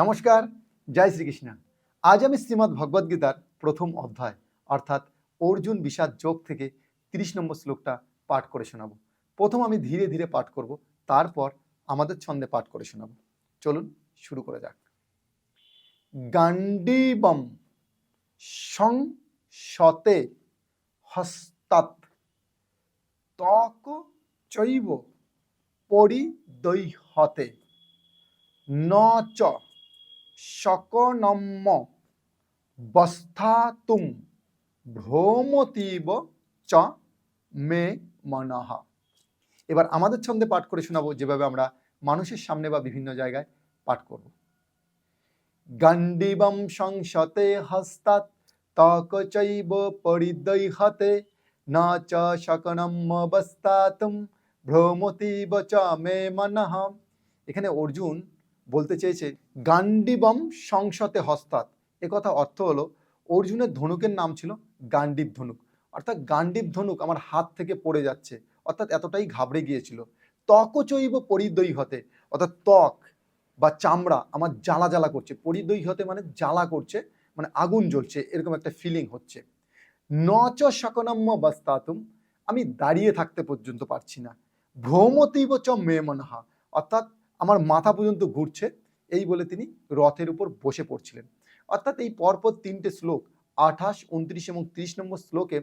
নমস্কার, জয় শ্রীকৃষ্ণ। আজ আমি শ্রীমদ্ ভগবদ্গীতার প্রথম অধ্যায়, অর্থাৎ অর্জুন বিষাদ যোগ থেকে তিরিশ নম্বর শ্লোকটা পাঠ করে শোনাবো। প্রথম আমি ধীরে ধীরে পাঠ করব, তারপর আমাদের ছন্দে পাঠ করে শোনাবো। চলুন শুরু করে যাক। গান্ডীবম সং শতে হস্তাৎ ত্বক চৈব পরিদৈহতে ন চ সকনম্য বস্থাতুম ভ্রমতীব চ মে মনহ এবার আমাদের ছন্দে পাঠ করে শোনাবো যেভাবে আমরা মানুষের সামনে বা বিভিন্ন জায়গায় পাঠ করব। গান্ডিবম সংসতে হস্তাৎ তক চৈব পরিদৈহতে না চ শকনম্ম বস্তাতুম ভ্রমতিব চ মে মনহ এখানে অর্জুন বলতে চেয়েছে, গান্ডিবম সংসতে হস্তাৎ। কথা অর্থ হলো, অর্জুনের ধনুকের নাম ছিল গান্ডীব ধনুক। অর্থাৎ গান্ডীব ধনুক আমার হাত থেকে পড়ে যাচ্ছে, অর্থাৎ এতটাই ঘাবড়ে গিয়েছিল। ত্বকচৈব পরিদৈ হতে, অর্থাৎ ত্বক বা চামড়া আমার জ্বালা জ্বালা করছে। পরিদৈ হতে মানে জ্বালা করছে মানে আগুন জ্বলছে, এরকম একটা ফিলিং হচ্ছে। নচ সকনম্য বাস্তাতুম, আমি দাঁড়িয়ে থাকতে পর্যন্ত পারছি না। ভ্রমতীব চ মে মনহা অর্থাৎ আমার মাথা পর্যন্ত ঘুরছে, এই বলে তিনি রথের উপর বসে পড়ছিলেন। অর্থাৎ এই পরপর তিনটে শ্লোক, আঠাশ, উনত্রিশ এবং ত্রিশ নম্বর শ্লোকে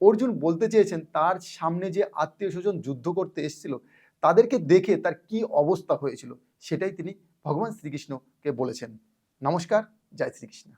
অর্জুন বলতে চেয়েছেন, তার সামনে যে আত্মীয় স্বজন যুদ্ধ করতে এসেছিল, তাদেরকে দেখে তার কি অবস্থা হয়েছিল, সেটাই তিনি ভগবান শ্রীকৃষ্ণকে বলেছেন। নমস্কার, জয় শ্রীকৃষ্ণ।